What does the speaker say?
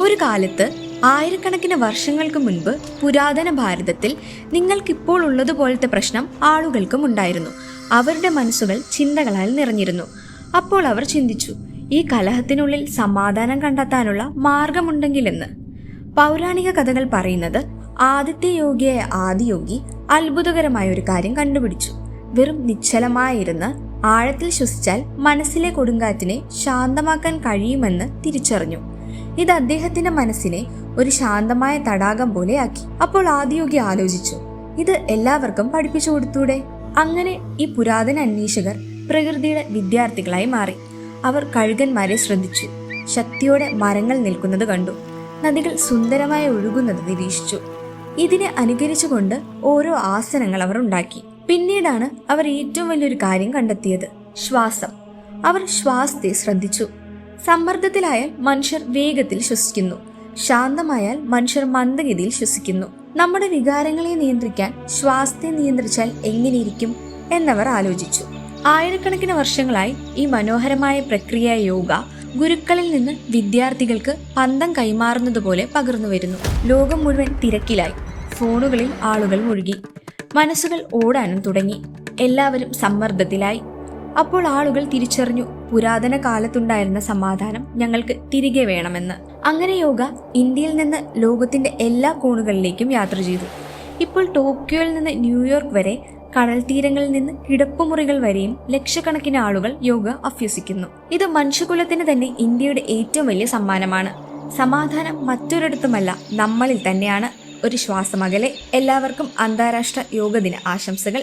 ഒരു കാലത്ത് ആയിരക്കണക്കിന് വർഷങ്ങൾക്ക് മുൻപ് പുരാതന ഭാരതത്തിൽ നിങ്ങൾക്കിപ്പോൾ ഉള്ളതുപോലത്തെ പ്രശ്നം ആളുകൾക്കും ഉണ്ടായിരുന്നു. അവരുടെ മനസ്സുകൾ ചിന്തകളാൽ നിറഞ്ഞിരുന്നു. അപ്പോൾ അവർ ചിന്തിച്ചു ഈ കലഹത്തിനുള്ളിൽ സമാധാനം കണ്ടെത്താനുള്ള മാർഗമുണ്ടെങ്കിലെന്ന്. പൗരാണിക കഥകൾ പറയുന്നത് ആദിത്യ യോഗിയായ ആദിയോഗി അത്ഭുതകരമായ ഒരു കാര്യം കണ്ടുപിടിച്ചു. വെറും നിശ്ചലമായിരുന്ന് ആഴത്തിൽ ശ്വസിച്ചാൽ മനസ്സിലെ കൊടുങ്കാറ്റിനെ ശാന്തമാക്കാൻ കഴിയുമെന്ന് തിരിച്ചറിഞ്ഞു. ഇത് അദ്ദേഹത്തിന്റെ മനസ്സിനെ ഒരു ശാന്തമായ തടാകം പോലെ ആക്കി. അപ്പോൾ ആദിയോഗി ആലോചിച്ചു ഇത് എല്ലാവർക്കും പഠിപ്പിച്ചു കൊടുത്തൂടെ? അങ്ങനെ ഈ പുരാതന അന്വേഷകർ പ്രകൃതിയുടെ വിദ്യാർത്ഥികളായി മാറി. അവർ കഴുകന്മാരെ ശ്രദ്ധിച്ചു ശക്തിയോടെ മരങ്ങൾ നിൽക്കുന്നത് കണ്ടു നദികൾ സുന്ദരമായി ഒഴുകുന്നത് നിരീക്ഷിച്ചു. ഇതിനെ അനുകരിച്ചുകൊണ്ട് ഓരോ ആസനങ്ങൾ അവർ ഉണ്ടാക്കി. പിന്നീടാണ് അവർ ഏറ്റവും വലിയൊരു കാര്യം കണ്ടെത്തിയത് ശ്വാസം. അവർ ശ്വാസത്തെ ശ്രദ്ധിച്ചു. സമ്മർദ്ദത്തിലായാൽ മനുഷ്യർ വേഗത്തിൽ ശ്വസിക്കുന്നു. ശാന്തമായാൽ മനുഷ്യർ മന്ദഗതിയിൽ ശ്വസിക്കുന്നു. നമ്മുടെ വികാരങ്ങളെ നിയന്ത്രിക്കാൻ ശ്വാസത്തെ നിയന്ത്രിച്ചാൽ എങ്ങനെയിരിക്കും എന്നവർ ആലോചിച്ചു. ആയിരക്കണക്കിന് വർഷങ്ങളായി ഈ മനോഹരമായ പ്രക്രിയ യോഗ ഗുരുക്കളിൽ നിന്ന് വിദ്യാർത്ഥികൾക്ക് പന്തം കൈമാറുന്നതുപോലെ പകർന്നു വരുന്നു. ലോകം മുഴുവൻ തിരക്കിലായി. ഫോണുകളിൽ ആളുകൾ മുഴുകി. മനസ്സുകൾ ഓടാനും തുടങ്ങി. എല്ലാവരും സമ്മർദ്ദത്തിലായി. അപ്പോൾ ആളുകൾ തിരിച്ചറിഞ്ഞു പുരാതന കാലത്തുണ്ടായിരുന്ന സമാധാനം ഞങ്ങൾക്ക് തിരികെ വേണമെന്ന്. അങ്ങനെ യോഗ ഇന്ത്യയിൽ നിന്ന് ലോകത്തിന്റെ എല്ലാ കോണുകളിലേക്കും യാത്ര ചെയ്തു. ഇപ്പോൾ ടോക്കിയോയിൽ നിന്ന് ന്യൂയോർക്ക് വരെ കടൽ തീരങ്ങളിൽ നിന്ന് കിടപ്പുമുറികൾ വരെയും ലക്ഷക്കണക്കിന് ആളുകൾ യോഗ അഭ്യസിക്കുന്നു. ഇത് മനുഷ്യകുലത്തിന് തന്നെ ഇന്ത്യയുടെ ഏറ്റവും വലിയ സമ്മാനമാണ്. സമാധാനം മറ്റൊരിടത്തുമല്ല നമ്മളിൽ തന്നെയാണ്. ഒരു ശ്വാസമകലെ എല്ലാവർക്കും അന്താരാഷ്ട്ര യോഗ ദിന ആശംസകൾ.